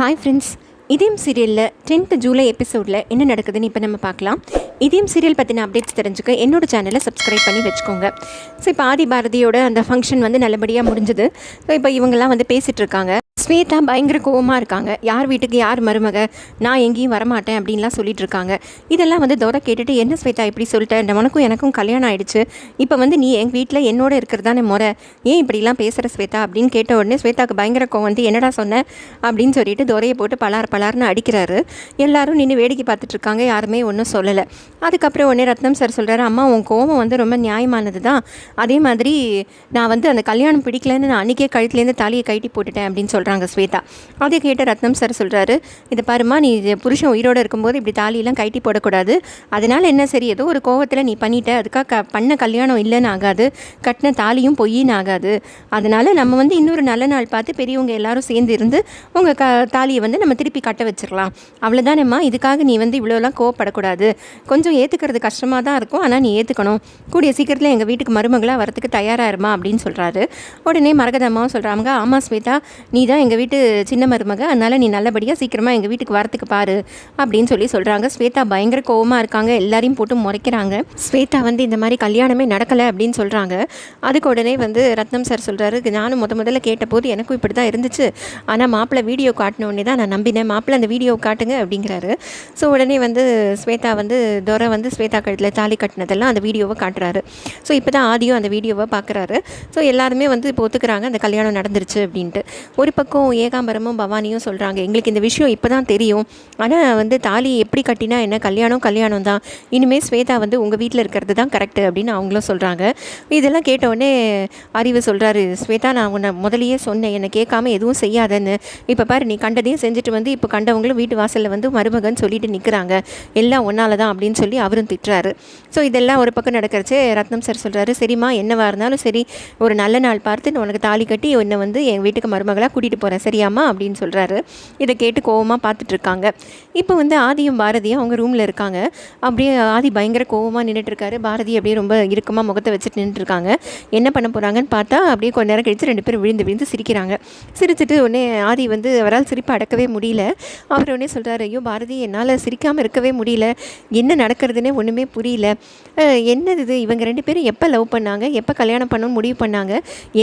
Hi friends இதயம் சீரியலில் tenth July எபிசோடில் என்ன நடக்குதுன்னு இப்போ நம்ம பார்க்கலாம். இதயம் சீரியல் பற்றின அப்டேட்ஸ் தெரிஞ்சுக்க என்னோட சேனலை சப்ஸ்கிரைப் பண்ணி வச்சுக்கோங்க. ஸோ இப்போ ஆதி பாரதியோட அந்த ஃபங்க்ஷன் வந்து நல்லபடியாக முடிஞ்சுது. ஸோ இப்போ இவங்கெல்லாம் வந்து பேசிகிட்டு இருக்காங்க. ஸ்வேதா பயங்கர கோவமாக இருக்காங்க. யார் வீட்டுக்கு யார் மருமக? நான் எங்கேயும் வரமாட்டேன் அப்படின்லாம் சொல்லிட்டு இருக்காங்க. இதெல்லாம் வந்து தோரை கேட்டுட்டு என்ன ஸ்வேதா இப்படி சொல்லிட்டேன் உனக்கும் எனக்கும் கல்யாணம் ஆயிடுச்சு. இப்போ வந்து நீ எங்கள் வீட்டில் என்னோட இருக்கிறதானே முறை? ஏன் இப்படிலாம் பேசுகிற ஸ்வேதா? அப்படின்னு கேட்ட உடனே ஸ்வேதாக்கு பயங்கர கோவம் வந்து என்னடா சொன்னேன் அப்படின்னு சொல்லிட்டு தோரையை போட்டு பலார் பலார்னு அடிக்கிறாரு. எல்லாரும் நின்று வேடிக்கை பார்த்துட்டு இருக்காங்க. யாருமே ஒன்றும் சொல்லலை. அதுக்கப்புறம் உடனே ரத்னம் சார் சொல்கிறாரு அம்மா உன் கோவம் வந்து ரொம்ப நியாயமானது தான். அதே மாதிரி நான் வந்து அந்த கல்யாணம் பிடிக்கலன்னு நான் அன்றைக்கே கழுத்துலேருந்து தாலியை கழட்டி போட்டுட்டேன் அப்படின்னு சொல்கிறாங்க ஸ்வேதா. அதை கேட்ட ரத்னம் சார் சொல்கிறாரு இதை பாருமா நீ புருஷன் உயிரோடு இருக்கும்போது இப்படி தாலியெல்லாம் கழட்டி போடக்கூடாது. அதனால் என்ன சரி ஏதோ ஒரு கோவத்தில் நீ பண்ணிட்ட அதுக்காக க பண்ண கல்யாணம் இல்லைன்னு ஆகாது. கட்டின தாலியும் பொய்யின்னு ஆகாது. அதனால் நம்ம வந்து இன்னொரு நல்ல நாள் பார்த்து பெரியவங்க எல்லாரும் சேர்ந்து இருந்து உங்கள் க தாலியை வந்து நம்ம திருப்பி கட்ட வச்சிடலாம் அவ்வளோதானேம்மா இதுக்காக நீ வந்து இவ்வளோலாம் கோவப்படக்கூடாது. கொஞ்சம் ஏற்றுக்கிறது கஷ்டமாக தான் இருக்கும் ஆனால் நீ ஏற்றுக்கணும் கூடிய சீக்கிரத்தில் எங்கள் வீட்டுக்கு மருமகளாக வரத்துக்கு தயாராக இருமா அப்படின்னு சொல்கிறாரு உடனே மரகதம்மாவும் சொல்கிறாங்க ஆமாம் ஸ்வேதா நீ தான் எங்கள் வீட்டு சின்ன மருமக. அதனால் நீ நல்லபடியாக சீக்கிரமாக எங்கள் வீட்டுக்கு வரத்துக்கு பாரு அப்படின்னு சொல்லி சொல்கிறாங்க ஸ்வேதா பயங்கர கோவமாக இருக்காங்க. எல்லாரையும் போட்டு முறைக்கிறாங்க. ஸ்வேதா வந்து இந்த மாதிரி கல்யாணமே நடக்கலை அப்படின்னு சொல்கிறாங்க அதுக்கு உடனே வந்து ரத்னம் சார் சொல்கிறாரு நானும் முத முதல்ல கேட்டபோது எனக்கும் இப்படி தான் இருந்துச்சு. ஆனால் மாப்பிள்ளை வீடியோ காட்டினோடனே தான் நான் நம்பினேன். மாப்பிள்ளை அந்த வீடியோ காட்டுங்க அப்படிங்கிறாரு. ஸோ உடனே வந்து ஸ்வேதா வந்து துரை வந்து ஸ்வேதா கழுத்தில் தாலி கட்டினதெல்லாம் அந்த வீடியோவை காட்டுறாரு. ஸோ இப்போ தான் ஆதியும் அந்த வீடியோவை பார்க்குறாரு ஸோ எல்லாருமே வந்து இப்போ ஒத்துக்கிறாங்க. அந்த கல்யாணம் நடந்துருச்சு அப்படின்ட்டு. ஒரு பக்கம் ஏகாம்பரமும் பவானியும் சொல்கிறாங்க எங்களுக்கு இந்த விஷயம் இப்போ தான் தெரியும். ஆனால் வந்து தாலி எப்படி கட்டினா என்ன? கல்யாணம் கல்யாணம் தான். இனிமேல் ஸ்வேதா வந்து உங்கள் வீட்டில் இருக்கிறது தான் கரெக்டு அப்படின்னு அவங்களும் சொல்கிறாங்க இதெல்லாம் கேட்டவுடனே அறிவு சொல்கிறாரு ஸ்வேதா நான் உன்னை முதலையே சொன்னேன். என்னை கேட்காம எதுவும் செய்யாதன்னு. இப்போ பாரு நீ கண்டதையும் செஞ்சுட்டு வந்து இப்போ கண்டவங்களும் வீட்டு வாசலில் வந்து மருமகன் சொல்லிட்டு நிற்கிறாங்க எல்லாம் ஒன்றால் தான் அப்படின்னு சொல்லி அவரும் திட்டுறாரு. ஸோ இதெல்லாம் ஒரு பக்கம் நடக்கிறச்சு ரத்னம் சார் சொல்கிறாரு சரிம்மா என்னவாக இருந்தாலும் சரி. ஒரு நல்ல நாள் பார்த்து உனக்கு தாலி கட்டி என்னை வந்து என் வீட்டுக்கு மருமகளாக கூட்டிகிட்டு போகிறேன் சரியாம்மா? அப்படின்னு சொல்கிறாரு இதை கேட்டு கோவமாக பார்த்துட்ருக்காங்க இப்போ வந்து ஆதியும் பாரதியும் அவங்க ரூமில் இருக்காங்க. அப்படியே ஆதி பயங்கர கோவமாக நின்றுட்டுருக்காரு பாரதி அப்படியே ரொம்ப இறுக்கமாக முகத்தை வச்சுட்டு நின்றுட்டுருக்காங்க என்ன பண்ண போகிறாங்கன்னு பார்த்தா அப்படியே கொஞ்ச நேரம் கழிச்சு ரெண்டு பேரும் விழுந்து விழுந்து சிரிக்கிறாங்க. சிரிச்சுட்டு உடனே ஆதி வந்து அவரால் சிரிப்பு அடக்கவே முடியல. அவர் உடனே சொல்கிறாரு ஐயோ பாரதி என்னால் சிரிக்காமல் இருக்கவே முடியல. என்ன நடக்கிறதுனே ஒன்றுமே புரியல. என்னது இது? இவங்க ரெண்டு பேரும் எப்போ லவ் பண்ணாங்க? எப்போ கல்யாணம் பண்ணணும்னு முடிவு பண்ணாங்க?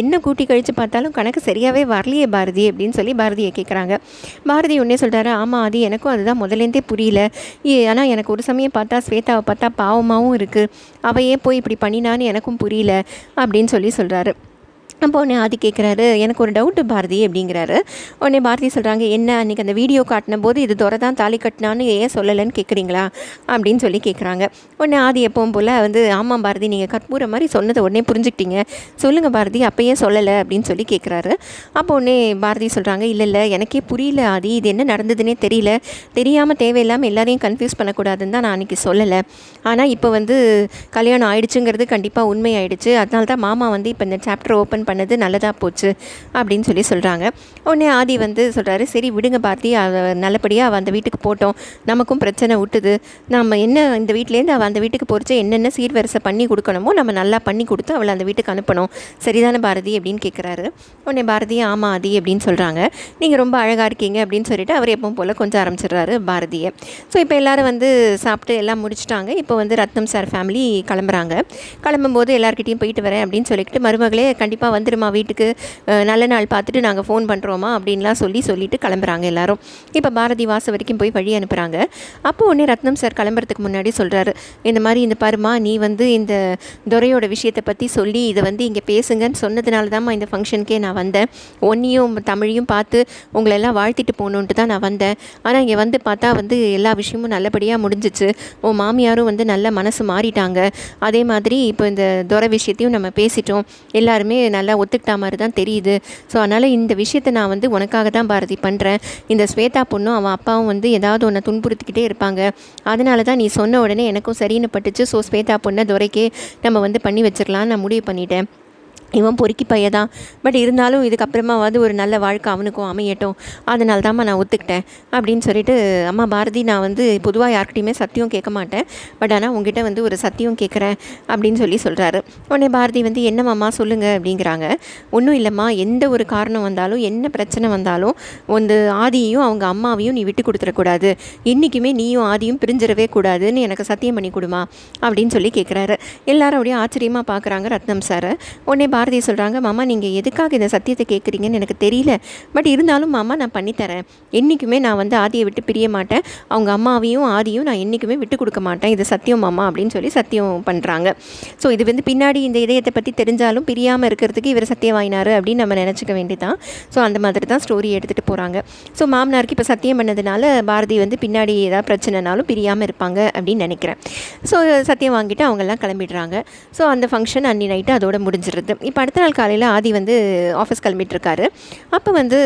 என்ன கூட்டி கழித்து பார்த்தாலும் கணக்கு சரியாகவே வரலையே பாரதி. அப்படின்னு சொல்லி பாரதியை கேட்குறாங்க பாரதி உடனே சொல்கிறாரு ஆமாம் அது எனக்கும் அதுதான். முதலேருந்தே புரியல. ஆனால் எனக்கு ஒரு சமயம் பார்த்தா ஸ்வேதாவை பார்த்தா பாவமாகவும் இருக்குது அவையே போய் இப்படி பண்ணினான்னு எனக்கும் புரியல. அப்படின்னு சொல்லி சொல்கிறாரு அப்போ உடனே ஆதி கேட்குறாரு எனக்கு ஒரு டவுட்டு பாரதி அப்படிங்கிறாரு. உடனே பாரதி சொல்கிறாங்க என்ன அன்றைக்கி அந்த வீடியோ காட்டின போது இது துறை தான் தாலி கட்டினான்னு ஏன் சொல்லலைன்னு கேட்குறீங்களா அப்படின்னு சொல்லி கேட்குறாங்க உடனே ஆதி எப்பவும் போல் வந்து ஆமாம் பாரதி நீங்கள் கற்பூர மாதிரி சொன்னதை உடனே புரிஞ்சுக்கிட்டீங்க. சொல்லுங்கள் பாரதி அப்போயே சொல்லலை? அப்படின்னு சொல்லி கேட்குறாரு அப்போ உடனே பாரதி சொல்கிறாங்க இல்லை இல்லை எனக்கே புரியல ஆதி இது என்ன நடந்ததுன்னே தெரியல. தெரியாமல் தேவையில்லாமல் எல்லாரையும் கன்ஃபியூஸ் பண்ணக்கூடாதுன்னு தான் நான் அன்றைக்கி சொல்லலை. ஆனால் இப்போ வந்து கல்யாணம் ஆயிடுச்சுங்கிறது கண்டிப்பாக உண்மை ஆயிடுச்சு அதனால தான் மாமா வந்து இப்போ இந்த சாப்டர் ஓப்பன் பண்ணது நல்லதாக போச்சு அப்படின்னு சொல்லி சொல்கிறாங்க உடனே ஆதி வந்து சொல்கிறாரு சரி விடுங்க பார்த்தி அவ நல்லபடியாக அவள் அந்த வீட்டுக்கு போட்டோம். நமக்கும் பிரச்சனை விட்டுது நம்ம என்ன இந்த வீட்டிலேருந்து அவள் அந்த வீட்டுக்கு போகிறச்ச என்னென்ன சீர்வரிசை பண்ணி கொடுக்கணுமோ நம்ம நல்லா பண்ணி கொடுத்து அவளை அந்த வீட்டுக்கு அனுப்பணும். சரிதானே பாரதி? அப்படின்னு கேட்குறாரு உடனே பாரதி ஆமாம் ஆதி அப்படின்னு சொல்கிறாங்க நீங்கள் ரொம்ப அழகாக இருக்கீங்க அப்படின்னு சொல்லிட்டு அவர் எப்பவும் போல் கொஞ்சம் ஆரம்பிச்சிடுறாரு பாரதியை. ஸோ இப்போ எல்லாரும் வந்து சாப்பிட்டு எல்லாம் முடிச்சிட்டாங்க. இப்போ வந்து ரத்னம் சார் ஃபேமிலி கிளம்புறாங்க. கிளம்பும்போது எல்லாருக்கிட்டையும் போயிட்டு வரேன் அப்படின்னு சொல்லிட்டு மருமகளே கண்டிப்பாக வந்துடுமா வீட்டுக்கு. நல்ல நாள் பார்த்துட்டு நாங்கள் ஃபோன் பண்ணுறோமா அப்படின்லாம் சொல்லி சொல்லிட்டு கிளம்புறாங்க எல்லாரும். இப்போ பாரதி வாசல் வரைக்கும் போய் வழி அனுப்புகிறாங்க அப்போ உடனே ரத்னம் சார் கிளம்புறதுக்கு முன்னாடி சொல்கிறாரு இந்த மாதிரி இந்த பாருமா நீ வந்து இந்த துறையோட விஷயத்தை பற்றி சொல்லி இதை வந்து இங்கே பேசுங்கன்னு சொன்னதுனால தான்மா இந்த ஃபங்க்ஷனுக்கே நான் வந்தேன். ஒன்றையும் தமிழையும் பார்த்து உங்களை எல்லாம் வாழ்த்திட்டு போகணுன்ட்டு தான் நான் வந்தேன். ஆனால் இங்கே வந்து பார்த்தா வந்து எல்லா விஷயமும் நல்லபடியாக முடிஞ்சிச்சு. உன் மாமியாரும் வந்து நல்ல மனசு மாறிட்டாங்க. அதே மாதிரி இப்போ இந்த துறை விஷயத்தையும் நம்ம பேசிட்டோம். எல்லாருமே நல்ல ஒத்துக்கிட்ட மாதிரி தான் தெரியுது. ஸோ அதனால் இந்த விஷயத்தை நான் வந்து உனக்காக தான் பாரதி பண்ணுறேன் இந்த ஸ்வேதா பொண்ணும் அவன் அப்பாவும் வந்து ஏதாவது ஒன்று துன்புறுத்திக்கிட்டே இருப்பாங்க. அதனால தான் நீ சொன்ன உடனே எனக்கும் சரின்னு பட்டுச்சு. ஸோ ஸ்வேதா பொண்ணை துறைக்கே நம்ம வந்து பண்ணி வச்சிடலாம் நான் முடிவு பண்ணிட்டேன். இவன் பொறுக்கி பையன் தான். பட் இருந்தாலும் இதுக்கப்புறமாவது ஒரு நல்ல வாழ்க்கை அவனுக்கும் அமையட்டும். அதனால தான்மா நான் ஒத்துக்கிட்டேன் அப்படின்னு சொல்லிட்டு அம்மா பாரதி நான் வந்து பொதுவாக யார்கிட்டையுமே சத்தியம் கேட்க மாட்டேன். பட் ஆனால் உங்ககிட்ட வந்து ஒரு சத்தியம் கேட்குறேன் அப்படின்னு சொல்லி சொல்கிறாரு உடனே பாரதி வந்து என்னம்மாம்மா சொல்லுங்கள் அப்படிங்கிறாங்க. ஒன்றும் இல்லைம்மா. எந்த ஒரு காரணம் வந்தாலும் என்ன பிரச்சனை வந்தாலும் வந்து ஆதியையும் அவங்க அம்மாவையும் நீ விட்டு கொடுத்துடக்கூடாது. என்றைக்குமே நீயும் ஆதியும் பிரிஞ்சிடவே கூடாதுன்னு எனக்கு சத்தியம் பண்ணி கொடுமா. அப்படின்னு சொல்லி கேட்குறாரு. எல்லாரும் அப்படியே ஆச்சரியமாக பார்க்குறாங்க ரத்னம் சாரை. உடனே பாரதி சொல்கிறாங்க மாமா நீங்கள் எதுக்காக இந்த சத்தியத்தை கேட்குறீங்கன்னு எனக்கு தெரியல. பட் இருந்தாலும் மாமா நான் பண்ணித்தரேன் என்றைக்குமே நான் வந்து ஆதியை விட்டு பிரிய மாட்டேன். அவங்க அம்மாவையும் ஆதியும் நான் என்றைக்குமே விட்டு கொடுக்க மாட்டேன். இது சத்தியம் மாமா அப்படின்னு சொல்லி சத்தியம் பண்ணுறாங்க ஸோ இது வந்து பின்னாடி இந்த இதயத்தை பற்றி தெரிஞ்சாலும் பிரியாமல் இருக்கிறதுக்கு இவர் சத்தியம் வாங்கினார் அப்படின்னு நம்ம நினச்சிக்க வேண்டியதான் ஸோ அந்த மாதிரி தான் ஸ்டோரி எடுத்துகிட்டு போகிறாங்க ஸோ மாமனாருக்கு இப்போ சத்தியம் பண்ணதுனால பாரதி வந்து பின்னாடி ஏதாவது பிரச்சனைனாலும் பிரியாமல் இருப்பாங்க அப்படின்னு நினைக்கிறேன். ஸோ சத்தியம் வாங்கிட்டு அவங்கெல்லாம் கிளம்பிடுறாங்க. ஸோ அந்த ஃபங்க்ஷன் அன்னி நைட்டு அதோட முடிஞ்சிருது இப்போ அடுத்த நாள் காலையில் ஆதி வந்து ஆஃபீஸ் கிளம்பிட்டுருக்காரு. அப்போ வந்து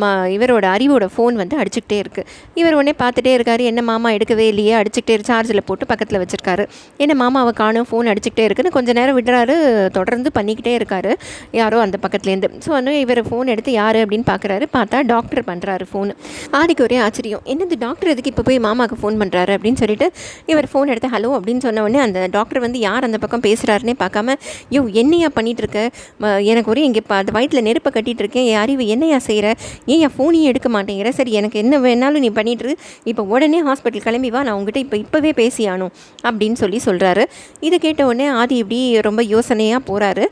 ம இவரோட அறிவோட ஃபோன் வந்து அடிச்சுக்கிட்டே இருக்குது இவர் உடனே பார்த்துட்டே இருக்காரு. என்ன மாமா எடுக்கவே இல்லையே? அடிச்சுக்கிட்டே சார்ஜில் போட்டு பக்கத்தில் வச்சுருக்காரு. என்ன மாமாவை காணும் ஃபோன் அடிச்சுக்கிட்டே இருக்குன்னு கொஞ்சம் நேரம் விடுறாரு. தொடர்ந்து பண்ணிக்கிட்டே இருக்காரு. யாரோ அந்த பக்கத்துலேருந்து ஸோ வந்து இவர் ஃபோன் எடுத்து யார் அப்படின்னு பார்க்குறாரு பார்த்தா டாக்டர் பண்ணுறாரு ஃபோன் ஆதிக்கு ஒரே ஆச்சரியம். என்னது டாக்டர் எதுக்கு இப்போ போய் மாமாவுக்கு ஃபோன் பண்ணுறாரு அப்படின்னு சொல்லிட்டு இவர் ஃபோன் எடுத்து ஹலோ அப்படின்னு சொன்ன உடனே அந்த டாக்டர் வந்து யார் அந்த பக்கம் பேசுகிறாருன்னே பார்க்காம யோ என்னையா பண்ணிட்டு இருக்க. எனக்கு ஒரே இங்கே அந்த வயிற்றில் நெருப்பை கட்டிகிட்டு இருக்கேன் என் அறிவு என்னையா செய்கிற ஏன் என் ஃபோனையும் எடுக்க மாட்டேங்கிற? சரி எனக்கு என்ன வேணாலும் நீ பண்ணிட்டுரு இப்போ உடனே ஹாஸ்பிட்டல் கிளம்பி வா. நான் உங்ககிட்ட இப்போ இப்போவே பேசியானோ அப்படின்னு சொல்லி சொல்கிறாரு இதை கேட்ட உடனே ஆதி இப்படி ரொம்ப யோசனையாக போகிறாரு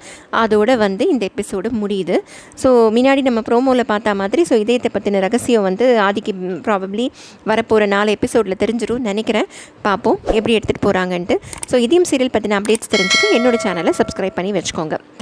அதோட வந்து இந்த எபிசோடு முடியுது. ஸோ முன்னாடி நம்ம ப்ரோமோவில் பார்த்த மாதிரி ஸோ இதயத்தை பற்றின ரகசியம் வந்து ஆதிக்கு ப்ராபப்ளி வரப்போகிற நாலு எபிசோடில் தெரிஞ்சிடும் நினைக்கிறேன். பார்ப்போம். எப்படி எடுத்துகிட்டு போகிறாங்கன்ட்டு ஸோ இதையும் சீரியல் பற்றின அப்டேட்ஸ் தெரிஞ்சுக்க என்னோட சேனலை சப்ஸ்கிரைப் பண்ணி வச்சுக்கோங்க.